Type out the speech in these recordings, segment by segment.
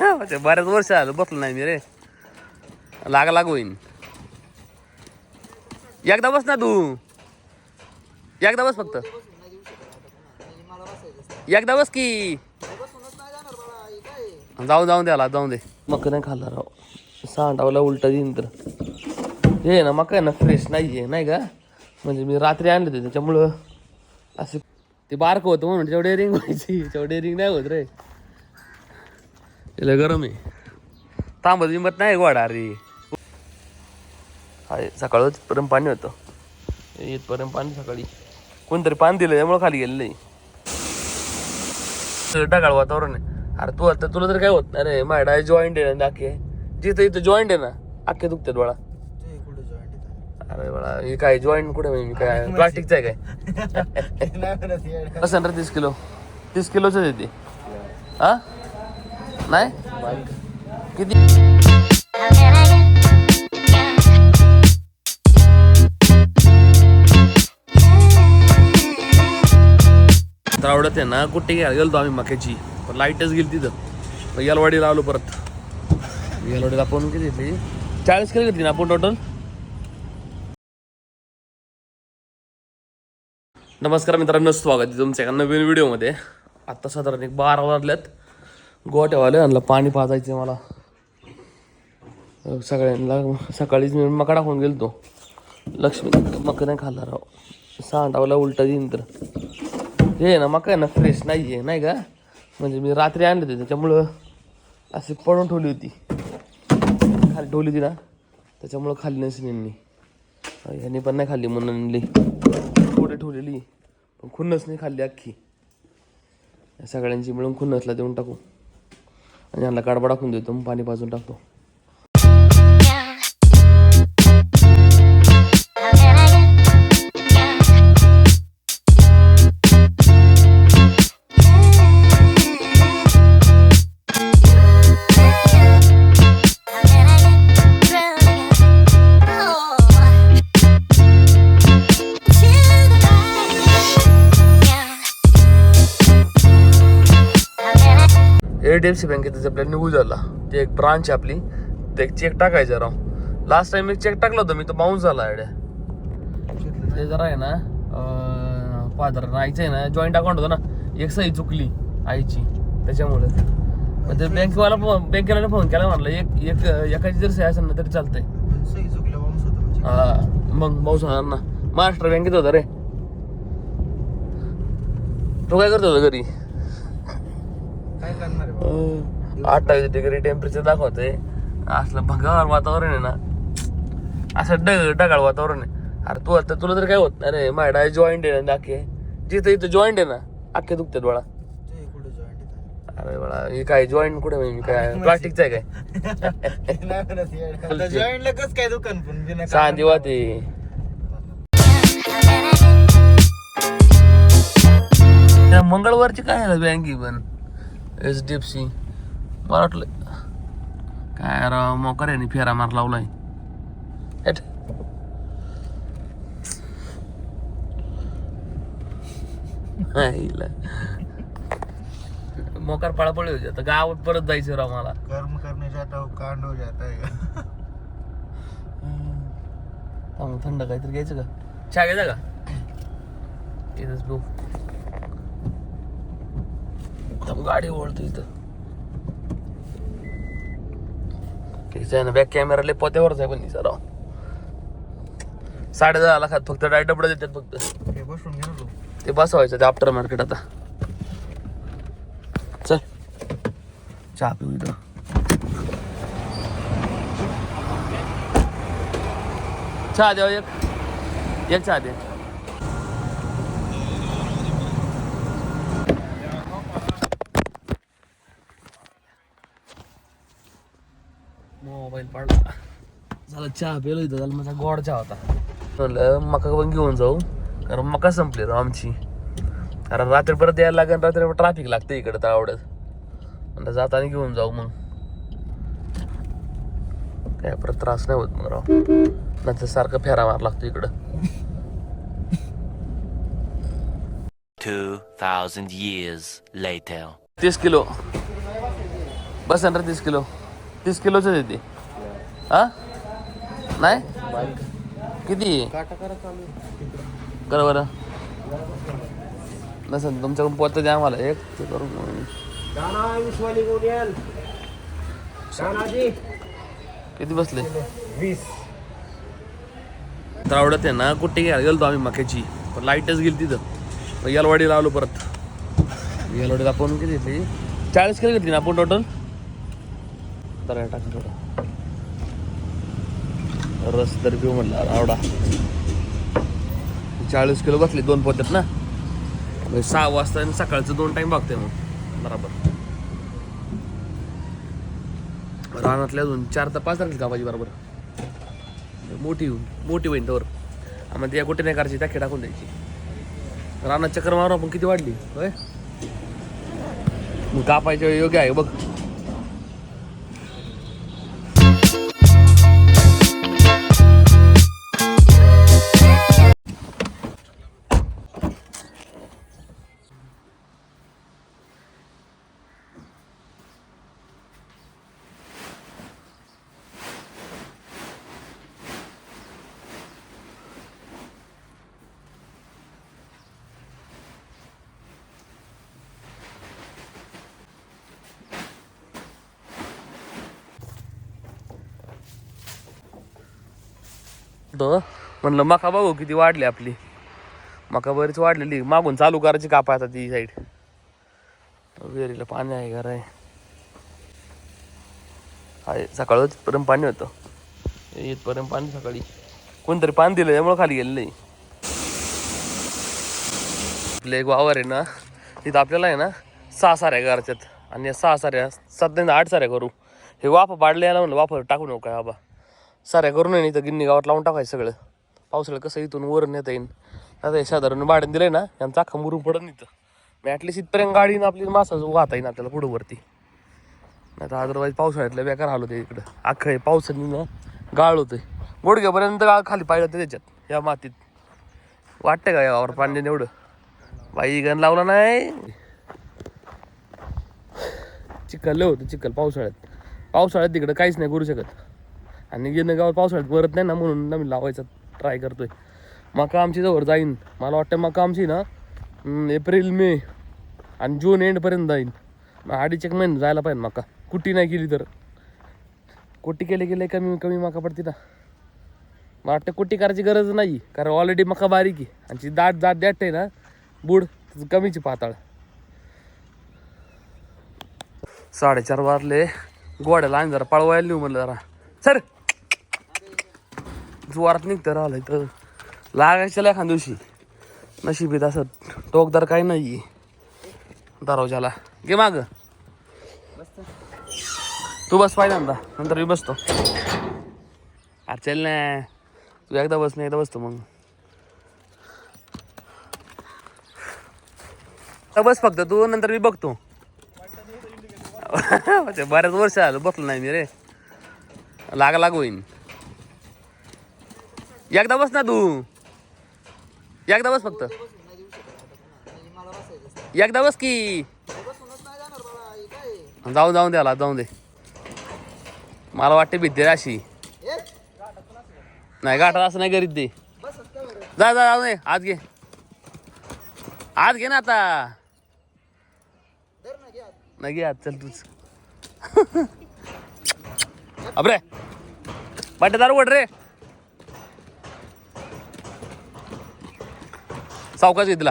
ते बऱ्याच वर्ष आलं बसलो नाही मी रे. लाग लाग होईन. एकदा बस ना तू. एकदा बस फक्त. एकदा बस की. जाऊ जाऊ द्याला जाऊ दे. मक नाही खाल्ला राव. सांडावला उलटा देईन तर. हे ना मका आहे ना फ्रेश नाही आहे नाही का? म्हणजे मी रात्री आणले होते त्याच्यामुळं असं ते बारक होतं म्हणून तेवढे रिंग व्हायची तेवढे रिंग नाही होत रे. त्याला गरम आहे. थांबत बिंबत नाही गोडा रे हाय सकाळ इथपर्यंत पाणी होतं. इथपर्यंत पाणी सकाळी. कोणतरी पाणी दिलं त्यामुळे खाली गेलं नाही ढगाळ वातावरण आहे. अरे तू आता तुला तर काय होत नाही रे. माझ्या जॉईंट आहे ना अख्खे जिथं इथं जॉईंट आहे ना अख्खे दुखतात बाळा. अरे बाळा हे काय जॉईंट कुठे म्हणजे काय प्लास्टिकचं आहे काय? कसं रे तीस किलो? तीस किलोच येते हा? नाही? किती? तर आवडत आहे ना कुठे घ्यायला गेलो आम्ही मक्याची. पण लाईटच गेली तिथं. मग यलवाडीला आलो परत. यलवाडीला आपण किती घेतली? चाळीस किलो घेतली ना आपण टोटल नमस्कार मित्रांनो स्वागत आहे तुमच्या एका नवीन व्हिडिओमध्ये आत्ता साधारण एक बारा वाजल्यात गोट्यावाले आणलं पाणी पाजायचं मला. सगळ्यांना सकाळीच मी मका टाकून गेलतो. लक्ष्मी मका नाही खाल्ला राव. सांडावला उलटा देईन तर. हे ना मका आहे ना फ्रेश नाही आहे नाही का? म्हणजे मी रात्री आणले होते त्याच्यामुळं अशी पडून ठेवली होती. खाली ठेवली होती ना त्याच्यामुळं खाल्ली नसेल यांनी ह्यांनी पण नाही खाल्ली म्हणून आणली. थोडी ठेवलेली. पण खुन्नस नाही खाल्ली अख्खी. सगळ्यांची मिळून खुन्नसला देऊन टाकू. आणि यांना काढबा टाकून देतो पाणी पाजून टाकतो. एच डी एफ सी बँकेत आपल्याला निघू झाला ते एक ब्रांच आपली. ते एक चेक टाकायचं राव. लास्ट टाइम एक चेक टाकला होता मी तो बाउन्स झाला आयडिया ते जरा आहे ना फादर आईचं आहे ना जॉईंट अकाउंट होतं ना एक सही चुकली आईची त्याच्यामुळे. ते बँकेवाला फोन बँकेला फोन केला म्हटलं एक एक एकाची जर सही असेल ना तरी चालतंय. हा मग भाऊ सांगणार ना. महाराष्ट्र बँकेत होता रे? तो काय करत होता घरी? काय करणार आहे बाबा? अठ्ठावीस डिग्री टेम्परेचर दाखवतंय. असलं भंगार वातावरण आहे ना. असं डग ढगाळ वातावरण आहे. अरे तू आता तुला तर काय होत नाही रे. माझ्या जॉईंट आहे ना अख्खे जिथं इथं जॉईंट आहे ना अख्खे दुखतात बाळा. ते कुठे? अरे बाळा हे काय जॉईंट कुठे म्हणजे काय प्लास्टिकचं आहे काय? नाही म्हणत हे. आता joint ला कसं काय दुकान पण बिना सांदी वाते त्या मंगळवारची काय बँकी पण? H D F C. मला वाटलं काय राव मोकर आहे फेरा मार लावलाय. मोकार पळापळी होती. आता गावात परत जायचं राव मला. कर्म करणे जाता हो कांड हो जाता है थांब, थंड काहीतरी घ्यायचं का? चहा घ्यायचा का? इथंच बघ. थांब, गाडी ओळतो इथं. त्याच्या आहे ना बॅक कॅमेरा लय पोत्यावरच आहे पण सर साडे दहा लाखात फक्त डाय डबडं देतात फक्त. हे बसून तू. ते बसवायचं ते आफ्टर मार्केट आता. चल. चहा पिऊ इथं. चहा द्या एक. एक चहा द्या मोबाईल पडला. झाला चहा पिलो इथं झाला माझा गोड चहा होता. म्हणलं मका पण घेऊन जाऊ. कारण मका संपली राव आमची. कारण रात्री परत यायला लागेल रात्री ट्रॅफिक लागते इकडे तर आवडत. म्हणलं जाताना घेऊन जाऊ मग. काय परत त्रास नाही होत मग राव. नंतर सारखं फेरा मार लागतो इकडं. 2,000 years later. तीस किलो. बस रे तीस किलो. तीस किलोच येते हा? नाही? किती? करा बरं. नसेल तुमच्याकडून पोत द्या आम्हाला. एक ते करू दाना विश्वाली गोडियल दानाजी. किती बसले? वीस. तर आवडत आहे ना कुठे घ्यायला गेलो आम्ही मक्याची. पण लाईटच गेली तिथं. यालवाडीला आलो परत. यालवाडीला आपण किती घेतली? चाळीस किलो घेतली ना आपण टोटल तर टाक थोडं रस तर पिऊ म्हणलं आवडा चाळीस किलो बसले दोन पोत्यात ना? म्हणजे सहा वाजता आणि सकाळचं दोन टाइम बघते मग. बरोबर. रानातल्या अजून चार तर पाच तारखेला कापायची बरोबर. मोठी होऊन मोठी होईन तर आम्हाला या कुठे नाही करायची त्याखे टाकून द्यायची. रानात चक्कर मारून आपण किती वाढली? होय? मग कापायच्या वेळी योग्य आहे बघ. तो म्हणलं मका बघू किती वाढली आपली. मका बरीच वाढलेली. मागून चालू करायची कापा आता ती साईड विहिरीला पाणी आहे घर आहे. सकाळच पर्यंत पाणी होतं. इथपर्यंत पाणी सकाळी. कोणतरी पाणी दिलं त्यामुळे खाली गेलेलं आहे. आपलं एक वावर आहे ना तिथं आपल्याला आहे ना सहा साऱ्या घरच्यात. आणि या सहा साऱ्या सात नाही आठ साऱ्या करू. हे वाफा पाडले याला म्हणलं वाफा टाकू नको काय बाबा. साऱ्या करून नाही तर गिन्नी गावात लावून टाकायचं सगळं. पावसाळ्यात कसं इथून वर नेता येईन. आता हे साधारण भाड्याने दिलंय ना यांचा अख्खा मुरून पडत नाही मी ॲटलीस्ट इथपर्यंत गाडीनं आपली मासाचं वाहता येईन आपल्याला पुढं वरती. नाही तर अदरवाईज पावसाळ्यातलं बेकार हाल होते इकडं. अख्खं हे पावसाने ना गाळ होते गुडघ्यापर्यंत गाळ खाली पाहिलं होतं त्याच्यात या मातीत. वाटतं का यावर पाणी एवढं? बाई गण लावला नाही. चिखल लय होतं चिखल पावसाळ्यात. पावसाळ्यात तिकडं काहीच नाही करू शकत. आणि गेलं गावात पावसाळ्यात परत नाही ना म्हणून आम्ही लावायचा ट्राय करतोय. मका आमची जवळ जाईन. मला वाटतं मका आमची ना एप्रिल मे आणि जून एंडपर्यंत जाईन. मग अडीच एक महिने जायला पाहिजे मका. कुट्टी नाही केली तर. कुट्टी केले गेले कमी कमी मका पडते ना. मला वाटतं कुट्टी करायची गरज नाही कारण ऑलरेडी मका बारीक आहे. आणि ती दाट दाट दाट आहे ना बुड कमीची पाताळ. साडेचार वाजले. गोड्याला आणि जरा पळवायला नेऊ म्हणलं जरा. सर! जोरात निघतं राहिलं तर लागायचं एखाद दिवशी. नशिबीत असं टोकदार काही नाही दरवाजाला. घे माग. तू बस पहिल्यांदा नंतर मी बसतो. अरे चल ना. तू एकदा बस नाही एकदा बसतो मग. बस फक्त तू नंतर मी बघतो. बऱ्याच वर्ष आलो बसलो नाही मी रे. लागा लागू होईन. एकदा बस ना तू. एकदा बस फक्त. एकदा बस की. जाऊन जाऊन द्याला जाऊन दे. मला वाटते भीती अशी. नाही गाठात असं नाही गरीब दे जा जा जाऊ दे आज घे. आज घे ना आता. नाही घे आज चल तूच. अबरे बड्डेदार वड रे. सावकाश घे तिला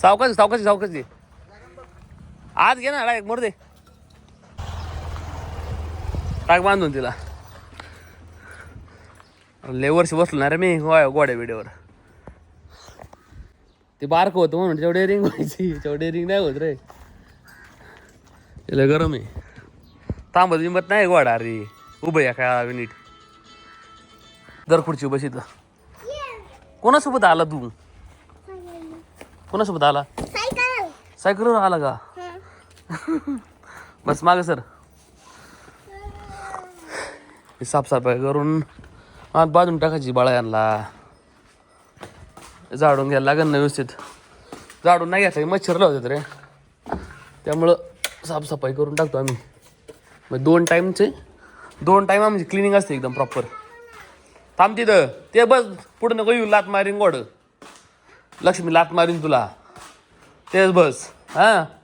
सावकाश सावकाश सावकाश दे आज घे ना डायरेक्ट मोर दे. टाक बांधून तिला. लेवरशी बसलो ना रे मी गोळ्या गोड्या ते बारक होतं म्हणून तेवढे रिंग व्हायची तेवढे रिंग नाही होत रे. तिला गरम आहे. थांबत बिंबत नाही गोडा रे उभं या काय मिनिट. दर खुर्ची बस इथं कोणासोबत आला तू? कोणासोबत आला? सायकलवर आला का? बस माग सर. ही साफसफाई करून आत बाजून टाकायची बाळा यांना झाडून घ्यायला लागेल ना व्यवस्थित. झाडून नाही घ्यायचं मच्छर लावतात रे. त्यामुळं साफसफाई करून टाकतो आम्ही. मग दोन टाईमचे दोन टाईम आमची क्लिनिंग असते एकदम प्रॉपर थांब तिथं. ते बस पुढं नको येऊ लात मारीन गोड. लक्ष्मी लात मारीन तुला. तेच बस. हां?